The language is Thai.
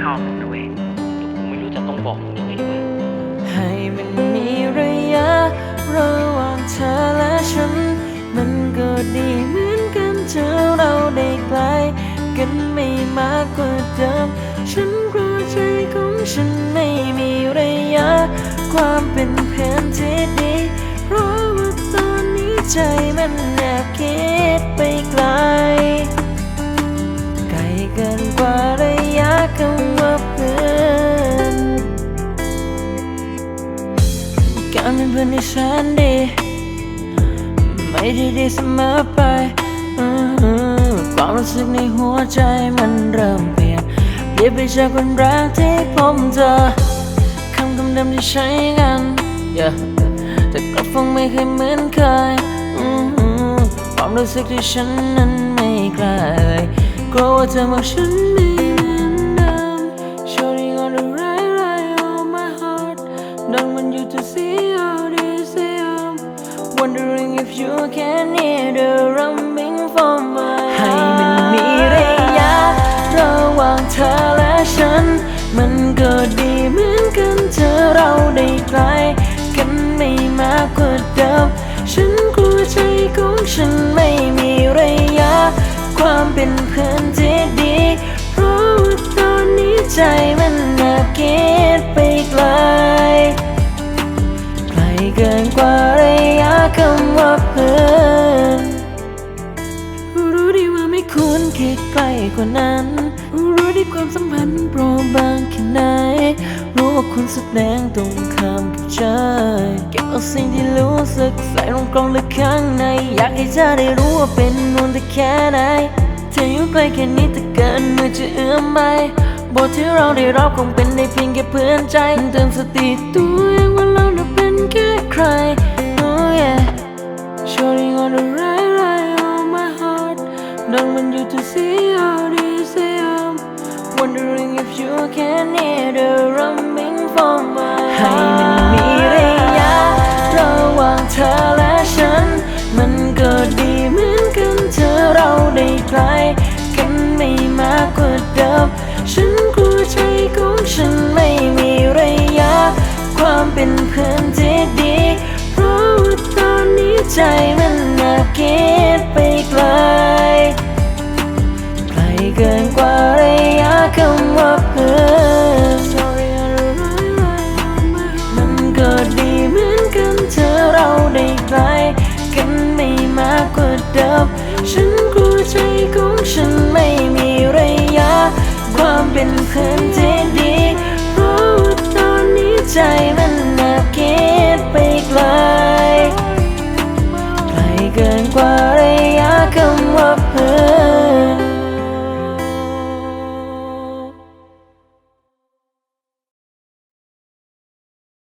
ข้าวมึงนะเว้ยกูไม่รู้จะต้องบอกมึงยังไงดีวะให้มันมีระยะระหว่างเธอและฉัน มันก็ดีเหมือนกันเจอเราได้ไกล กันไม่มากกว่าเดิม ฉันกลัวใจของฉันไม่มีระยะ ความเป็นเพื่อนที่ดี เพราะว่าตอนนี้ใจมันแอบคิดไปไกล ไกลเกินกว่า นเพื่อนที่แสนดี ไม่ได้ดีเสมอไปอความรู้สึกในหัวใจมันเริ่มเปลี่ยนเปลี่ยนไปจากคนแรกที่ผมเจอคำคำเดิมที่ใช้กัน yeah. แต่กลับฟังไม่เคยเหมือนเคยความรู้สึกที่ฉันนั้นไม่ไกลกลัวว่าเธอมองฉันไม่เหมือนเดิม Shouting on the right right of my heart Don't want you to see Wondering if you can hear the rumbling from my heart ให้มันมีระยะ ระหว่างเธอและฉัน มันก็ดีเหมือนกันเธอเราได้ไกล กันไม่มากกว่าเดิมฉันกลัวใจของฉันไม่มีระยะ ความเป็นเพื่อนที่ดี เพราะว่าตอนนี้ใจมันแอบคิดไปไกล ไกลเกินกว่า คำว่าเพื่อนรู้ดีว่าไม่ควรคิดไกลกว่านั้น รู้ดีความสัมพันธ์โปรบางแค่ไหน รู้ว่าคุณแสดงตรงข้ามกับใจเก็บเอาสิ่งที่รู้สึกใส่ลงกล่องลึกข้างใน อยากให้เธอได้รู้ว่าเป็นนุ่นแต่แค่ไหนเธออยู่ใกล้แค่นี้แต่เกินมือจะเอื้อมไปบทที่เราได้รับคงเป็นได้เพียงแค่เพื่อนใจเตือนสติตัวเองว่าเราน่ะเป็นแค่ใคร Wondering if you can hear the rumbling from my heart. ให้มันมีระยะระหว่างเธอและฉัน มันก็ดีเหมือนกันเธอเราได้ไกลกันไม่มากกว่าเดิมฉันกลัวใจของฉันไม่มีระยะ ความเป็นเพื่อนที่ดี เพราะว่าตอนนี้ใจมันแอบคิดไดิม ฉันกลัวใจของฉันไม่มีระยะ ความเป็นเพื่อนที่ดีเพราะตอนนี้ใจมันนักเกิดไปไกล